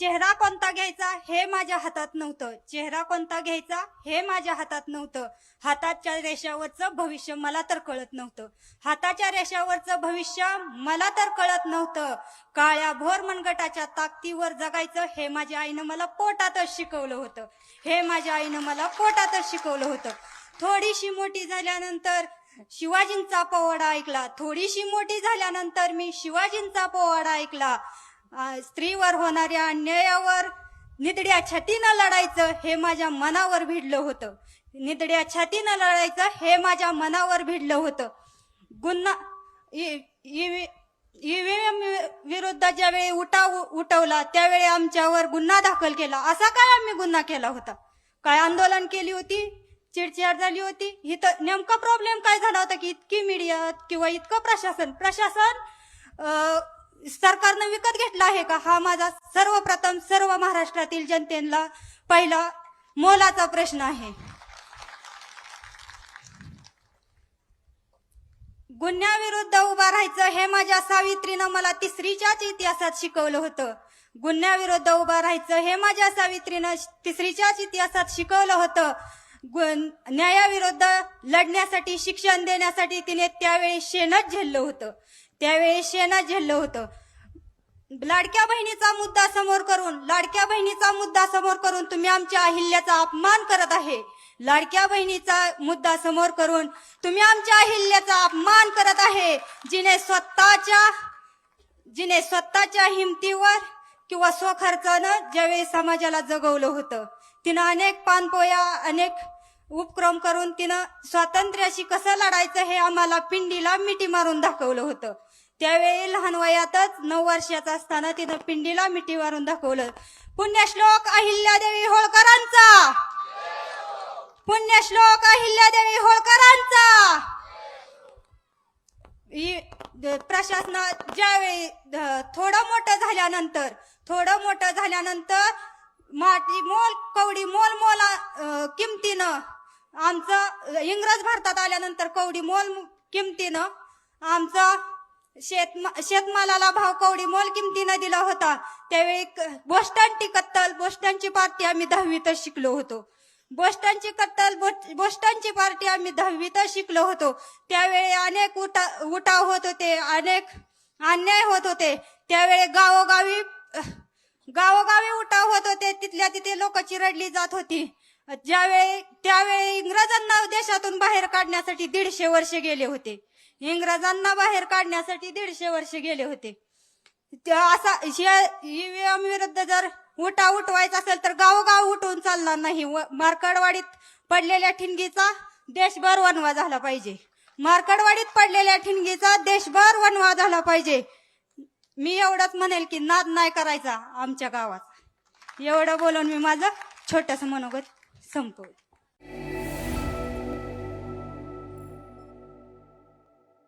चेहरा कोणता घ्यायचा हे माझ्या हातात नव्हतं. चेहरा कोणता घ्यायचा हे माझ्या हातात नव्हतं. हाताच्या रेषावरचं भविष्य मला तर कळत नव्हतं. हाताच्या रेषावरचं भविष्य मला तर कळत नव्हतं. काळ्या भोर मनगटाच्या ताकदीवर जगायचं हे माझ्या आईनं मला पोटातच शिकवलं होतं. हे माझ्या आईनं मला पोटातच शिकवलं होतं. थोडीशी मोठी झाल्यानंतर शिवाजींचा पोवाडा ऐकला. थोडीशी मोठी झाल्यानंतर मी शिवाजींचा पोवाडा ऐकला. स्त्रीवर होणाऱ्या अन्यायावर निदड्या छातीनं लढायचं हे माझ्या मनावर भिडलं होतं. निदड्या छातीनं लढायचं हे माझ्या मनावर भिडलं होतं. गुन्हा ईव्हीएम विरुद्ध ज्यावेळी उठाव उठवला त्यावेळी आमच्यावर गुन्हा दाखल केला. असा काय आम्ही गुन्हा केला होता? काय आंदोलन केली होती? चिडचिड झाली होती? इथं नेमका प्रॉब्लेम काय झाला होता की इतकी मीडिया किंवा इतकं प्रशासन? प्रशासन सरकारनं विकत घेतला आहे का? हा माझा सर्वप्रथम सर्व महाराष्ट्रातील जनतेला पहिला मोलाचा प्रश्न आहे. गुन्ह्याविरुद्ध उभा राहायचं हे माझ्या सावित्रीनं मला तिसरीच्याच इतिहासात शिकवलं होतं. गुन्ह्याविरुद्ध उभा राहायचं हे माझ्या सावित्रीनं तिसरीच्याच इतिहासात शिकवलं होतं. गु न्यायाविरुद्ध लढण्यासाठी शिक्षण देण्यासाठी तिने त्यावेळी शेणच झेललं होतं. त्यावेळी शेणच झेललं होतं. लाडक्या बहिणीचा मुद्दा समोर करून लाडक्या बहिणीचा मुद्दा समोर करून तुम्ही आमच्या अहिल्याचा अपमान करत आहे. लाडक्या बहिणीचा मुद्दा समोर करून तुम्ही आमच्या अहिल्याचा अपमान करत आहे. जिने स्वतःच्या जिने स्वतःच्या हिमतीवर किंवा स्वखर्चानं ज्यावेळी समाजाला जगवलं होतं तिनं अनेक पानपोया अनेक उपक्रम करून तिनं स्वातंत्र्याशी कसं लढायचं हे आम्हाला पिंडीला मिठी मारून दाखवलं होतं. त्यावेळी लहान वयातच नऊ वर्षाचा असताना तिनं पिंडीला मिठीवरून मारून दाखवलं. पुण्यश्लोक अहिल्यादेवी होळकरांचा. पुण्यश्लोक अहिल्यादेवी होळकरांचा. इ- ज्यावेळी थोडं मोठं झाल्यानंतर थोडं मोठं झाल्यानंतर माटी मोल कवडी मोल मोला किमतीनं आमचं इंग्रज भारतात आल्यानंतर कवडी मोल किमतीनं आमचं शेतमा शेतमालाला भाव कवडी मोल किमतीनं दिला होता. त्यावेळी क- बोस्टनची कत्तल बोस्टनची पार्टी आम्ही दहावीतच शिकलो होतो. बोस्टनची कत्तल बोट- बोस्टनची पार्टी आम्ही दहावीतच शिकलो होतो. त्यावेळी अनेक उठा उठाव होत होते अनेक अन्याय होत होते. त्यावेळी गावोगावी गावोगावी उठाव होत होते तिथल्या तिथे लोक चिरडली जात होती. ज्यावेळी त्यावेळी इंग्रजांना देशातून बाहेर काढण्यासाठी दीडशे वर्ष गेले होते. इंग्रजांना बाहेर काढण्यासाठी दीडशे वर्ष गेले होते. त्या असा ईव्हीएम विरुद्ध जर उठा उठवायचा असेल तर गावोगाव उठवून चालणार नाही. व- मार्कडवाडीत पडलेल्या ठिणगीचा देशभर वनवा झाला पाहिजे. मार्कडवाडीत पडलेल्या ठिणगीचा देशभर वनवा झाला पाहिजे. मी एवढंच म्हणेल की नाद नाही करायचा आमच्या गावात. एवढं बोलून मी माझं छोटस मनोगत संपवलं